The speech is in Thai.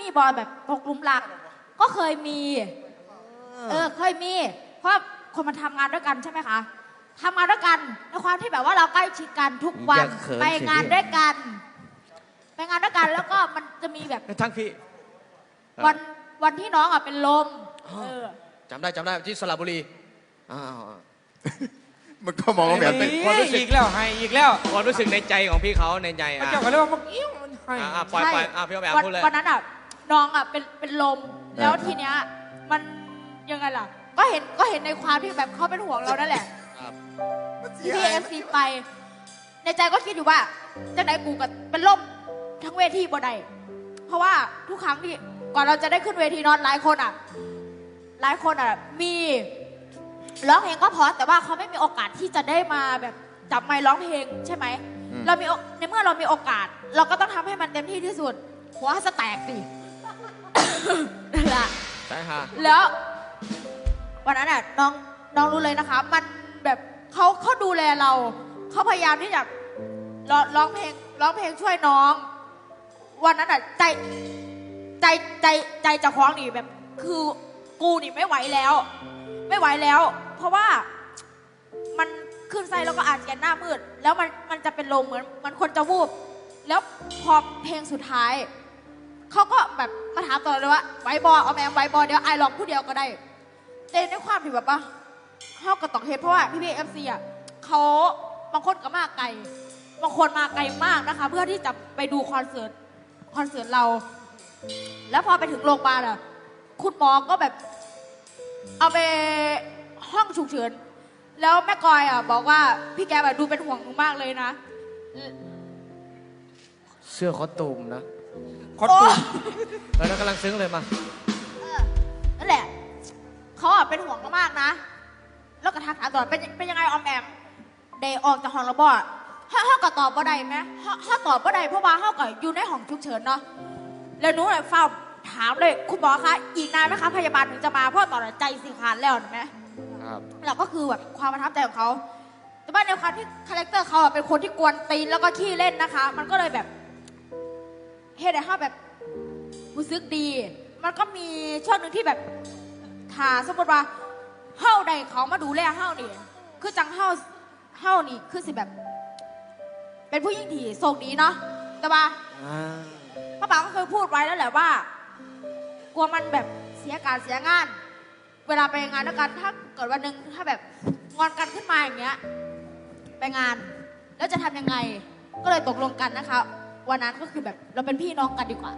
มีบอยแบบตกหลุมรัก ก็เคยมี เออเคยมี เพราะคนมันทำงานด้วยกันใช่ไหมคะทำงานด้วยกันในความที่แบบว่าเราใกล้ชิดกันทุกวัน อย่าเขินไปงานสิ ด้วยกัน ไปงานด้วยกันแล้วก็มันจะมีแบบทั้งพี่วันวันที่น้องอะเป็นลมอ๋อเออ จำได้จำได้ที่สระบุรีอ้าวมันก็มองว่าแบบเป็น ความรู้สึก อีกแล้วให้อีกแล้วความรู้สึกในใจของพี่เขาในใจพระอะเจ้าก็เลยว่ามันเอี้ยวมันให้ อะอะปล่อยใช่ปล่อยอะพี่เอาแบบวันพูดเลย วันนั้นอะ น้องอะเป็นเป็นลม แล้วทีเนี้ยมันยังไงล่ะ ก็เห็นก็เห็นในความที่แบบเขาเป็นห่วงเรานั่นแหละครับพี่เอฟซีไป ในใจก็คิดอยู่ว่าจะไหนกูกับเป็นลมทั้งเวทีบ่ได้เพราะว่าทุกครั้งที่ก่อนเราจะได้ขึ้นเวทีนอนหลายคนอะ หลายคนอะมีร้องเพลงก็เพราะแต่ว่าเขาไม่มีโอกาสที่จะได้มาแบบจับไมค์ร้องเพลงใช่ไหมเรามีโอในเมื่อเรามีโอกาส เราก็ต้องทำให้มันเต็มที่ที่สุดหัวให้สแตกดินั่นแห ละใช่ฮะแล้ว วันนั้นน่ะน้องน้องรู้เลยนะคะ มันแบบเขาเขาดูแลเรา เขาพยายามที่จะร้องร้องเพลงร้องเพลงช่วยน้อง วันนั้นอะใจใจใจใจจะคล้องนี่แบบ คือกูนี่ไม่ไหวแล้ว ไม่ไหวแล้ว เพราะว่ามันขึ้นไส้แล้วก็อาจจะหน้ามืด แล้วมันมันจะเป็นลมเหมือนมันคนจะวูบ แล้วพอเพลงสุดท้าย เขาก็แบบมาถามต่อดเลยว่าไวบอเอาแมงไวบอเดี๋ยวไอลองผู้เดียวก็ได้แต่ในความที่แบบว่าเขาก็ต้องเห็นเพราะว่าพี่พีเอฟซีอะเขาบางคนก็มาไกลบางคนมาไกลมากนะคะ เพื่อที่จะไปดูคอนเสิร์ตคอนเสิร์ตเรา แล้วพอไปถึงโรงพยาบาลอะคุณหมอก็แบบ เอาไปห้องฉุกเฉินแล้วแม่กอยอะบอกว่าพี่แกแบบดูเป็นห่วงหนูมากเลยนะ เสื้อคอตูมนะ ขอตูมเออแล้วกำลังซึ้งเลยมา เออนั่นแหละ เขาอะเป็นห่วงมากๆนะ แล้วก็ทักถามตลอดเป็นเป็นยังไงออมแอมเดย์ออกจากห้องระบอดถ้าเขาก็ตอบบ่ได้ไหมเขาเขาตอบบ่ได้เพราะว่าเขาก็อยู่ในห้องฉุกเฉินเนาะ แล้วหนูเลยเฝ้าถามเลยคุณหมอคะอีกนานไหมคะพยาบาลถึงจะมาเพราะตอนนั้นใจสิขาดแล้วเห็นไหม ครับ เราก็คือแบบความประทับใจของเขา แต่ว่าในความที่คาแรคเตอร์เขาอะเป็นคนที่กวนตีนแล้วก็ขี้เล่นนะคะ มันก็เลยแบบ เฮ็ดให้เขาแบบรู้สึกดี มันก็มีช่วงหนึ่งที่แบบถ้าสมมติว่าเฮ้าใดเขามาดูแลเฮ้านี่คือจังเฮ้าเฮ้านี่คือสิแบบ เป็นผู้หญิงที่โชคดีเนาะแต่ว่าอ่าป้าป๋าก็เคยพูดไว้แล้วแหละว่า กลัวมันแบบเสียการเสียงาน เวลาไปงานด้วยกันถ้าเกิดวันหนึ่งถ้าแบบงอนกันขึ้นมาอย่างเงี้ยไปงาน แล้วจะทำยังไง ก็เลยตกลงกันนะคะ วันนั้นก็คือแบบเราเป็นพี่น้องกันดีกว่า